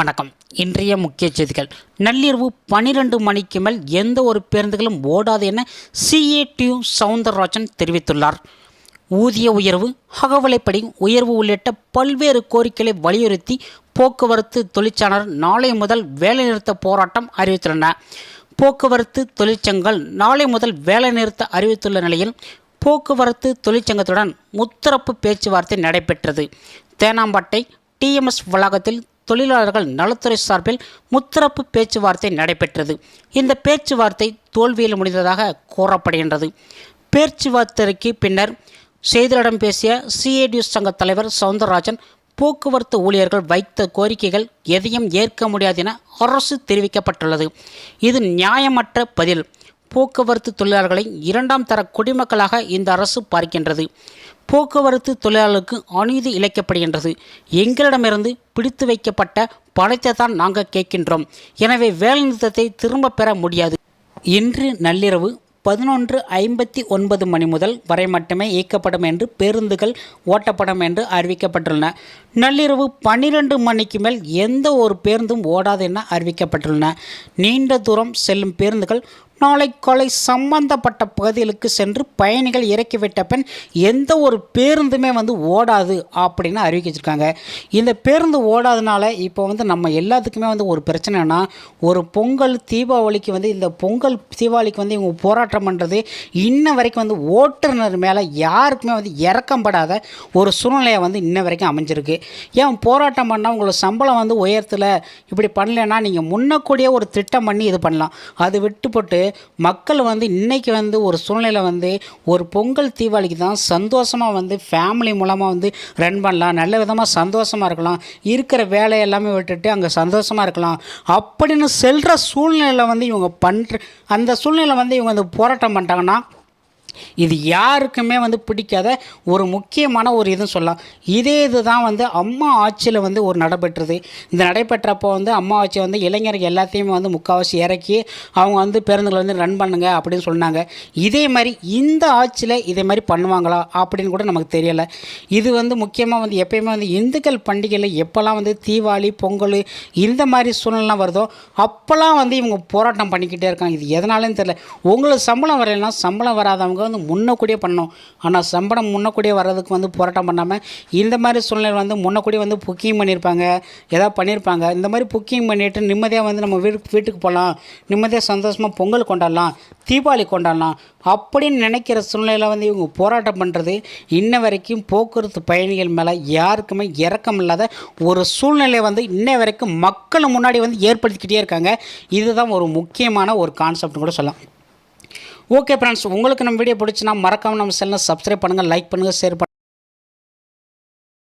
வணக்கம். இன்றைய முக்கிய செய்திகள். நள்ளிரவு பனிரெண்டு மணிக்கு மேல் எந்த ஒரு பேருந்துகளும் ஓடாது என சிஏடியு சவுந்தரராஜன் தெரிவித்துள்ளார். ஊதிய உயர்வு அகவலைப்படி உயர்வு உள்ளிட்ட பல்வேறு கோரிக்கைகளை வலியுறுத்தி போக்குவரத்து தொழிற்சாளர் நாளை முதல் வேலைநிறுத்த போராட்டம் அறிவித்துள்ளன. போக்குவரத்து தொழிற்சங்கங்கள் நாளை முதல் வேலைநிறுத்த அறிவித்துள்ள நிலையில் போக்குவரத்து தொழிற்சங்கத்துடன் முத்தரப்பு பேச்சுவார்த்தை நடைபெற்றது. தேனாம்பட்டை டிஎம்எஸ் வளாகத்தில் தொழிலாளர்கள் நலத்துறை சார்பில் முத்தரப்பு பேச்சுவார்த்தை நடைபெற்றது. இந்த பேச்சுவார்த்தை தோல்வியில் முடிந்ததாக கூறப்படுகின்றது. பேச்சுவார்த்தைக்கு பின்னர் செய்தியாளரிடம் பேசிய சிஏடியூ சங்க தலைவர் சவுந்தரராஜன் போக்குவரத்து ஊழியர்கள் வைத்த கோரிக்கைகள் எதையும் ஏற்க முடியாது என அரசு தெரிவிக்கப்பட்டுள்ளது. இது நியாயமற்ற பதில். போக்குவரத்து தொழிலாளர்களை இரண்டாம் தர குடிமக்களாக இந்த அரசு பார்க்கின்றது. போக்குவரத்து தொழிலாளர்களுக்கு அநீதி இழைக்கப்படுகின்றது. எங்களிடமிருந்து பிடித்து வைக்கப்பட்ட பணத்தை தான் நாங்கள் கேட்கின்றோம். எனவே வேலைநிறுத்தத்தை திரும்ப பெற முடியாது. இன்று நள்ளிரவு பதினொன்று ஐம்பத்தி ஒன்பது மணி முதல் வரை மட்டுமே இயக்கப்படும் என்று பேருந்துகள் ஓட்டப்படும் என்று அறிவிக்கப்பட்டுள்ளன. நள்ளிரவு பன்னிரண்டு மணிக்கு மேல் எந்த ஒரு பேருந்தும் ஓடாது என அறிவிக்கப்பட்டுள்ளன. நீண்ட தூரம் செல்லும் பேருந்துகள் நாளை காலை சம்பந்தப்பட்ட பகுதிகளுக்கு சென்று பயணிகள் இறக்கிவிட்ட பின் எந்த ஒரு பேருந்துமே வந்து ஓடாது அப்படின்னு அறிவிச்சிருக்காங்க. இந்த பேருந்து ஓடாதனால இப்போ வந்து நம்ம எல்லாத்துக்குமே வந்து ஒரு பிரச்சனைனா ஒரு பொங்கல் தீபாவளிக்கு வந்து இந்த பொங்கல் தீபாவளிக்கு வந்து இவங்க போராட்டம் பண்ணுறது இன்ன வரைக்கும் வந்து ஓட்டுநர் மேலே யாருக்குமே வந்து இறக்கப்படாத ஒரு சூழ்நிலையை வந்து இன்ன வரைக்கும் அமைஞ்சிருக்கு. ஏன் போராட்டம் பண்ணால் உங்களோட சம்பளம் வந்து உயர்த்தலை இப்படி பண்ணலைன்னா நீங்கள் முன்னக்கூடிய ஒரு திட்டம் பண்ணி இது பண்ணலாம். அது விட்டுப்பட்டு மக்கள் வந்து இன்றைக்கி வந்து ஒரு சூழ்நிலை வந்து ஒரு பொங்கல் தீபாவளிக்கு தான் சந்தோஷமாக வந்து ஃபேமிலி மூலமாக வந்து ரன் பண்ணலாம். நல்ல விதமாக சந்தோஷமாக இருக்கலாம். இருக்கிற வேலை எல்லாமே விட்டுட்டு அங்கே சந்தோஷமாக இருக்கலாம். அப்படின்னு செல்கிற சூழ்நிலை வந்து இவங்க பண்ணுற அந்த சூழ்நிலை வந்து இவங்க வந்து போராட்டம் பண்ணிட்டாங்கன்னா இது யாருக்குமே வந்து பிடிக்காத ஒரு முக்கியமான ஒரு இதுன்னு சொல்லலாம். இதே இது தான் வந்து அம்மா ஆட்சியில் வந்து ஒரு நடைபெற்றது. இந்த நடைபெற்றப்போ வந்து அம்மா ஆட்சி வந்து இளைஞர்கள் எல்லாத்தையுமே வந்து முக்கால்வாசி இறக்கி அவங்க வந்து பேருந்துகளை வந்து ரன் பண்ணுங்க அப்படின்னு சொன்னாங்க. இதே மாதிரி இந்த ஆட்சியில் இதே மாதிரி பண்ணுவாங்களா அப்படின்னு கூட நமக்கு தெரியலை. இது வந்து முக்கியமாக வந்து எப்பயுமே வந்து இந்துக்கள் பண்டிகையில் எப்போல்லாம் வந்து தீபாவளி பொங்கல் இந்த மாதிரி சூழ்நிலாம் வருதோ அப்போல்லாம் வந்து இவங்க போராட்டம் பண்ணிக்கிட்டே இருக்காங்க. இது எதனாலன்னு தெரியல. உங்களுக்கு சம்பளம் வரலைன்னா சம்பளம் வராதவங்க வந்து முன்னக்கூடியே பண்ணணும். ஆனால் சம்பளம் முன்னக்கூடியே வர்றதுக்கு வந்து போராட்டம் பண்ணாமல் இந்த மாதிரி சூழ்நிலை வந்து முன்னக்கூடியே வந்து புக்கிங் பண்ணியிருப்பாங்க. ஏதாவது பண்ணியிருப்பாங்க. இந்த மாதிரி புக்கிங் பண்ணிவிட்டு நிம்மதியாக வந்து நம்ம வீடு வீட்டுக்கு போகலாம். நிம்மதியாக சந்தோஷமாக பொங்கல் கொண்டாடலாம். தீபாவளி கொண்டாடலாம். அப்படின்னு நினைக்கிற சூழ்நிலையில் வந்து இவங்க போராட்டம் பண்ணுறது இன்ன வரைக்கும் போக்குவரத்து பயணிகள் மேலே யாருக்குமே இறக்கம் இல்லாத ஒரு சூழ்நிலை வந்து இன்ன வரைக்கும் மக்கள் முன்னாடி வந்து ஏற்படுத்திக்கிட்டே இருக்காங்க. இதுதான் ஒரு முக்கியமான ஒரு கான்செப்ட்னு கூட சொல்லலாம். ஓகே ஃப்ரெண்ட்ஸ் உங்களுக்கு நம்ம வீடியோ பிடிச்சினா மறக்காமல் நம்ம சேனலை சப்ஸ்கிரைப் பண்ணுங்கள் லைக் பண்ணுங்கள் ஷேர் பண்ணுங்கள்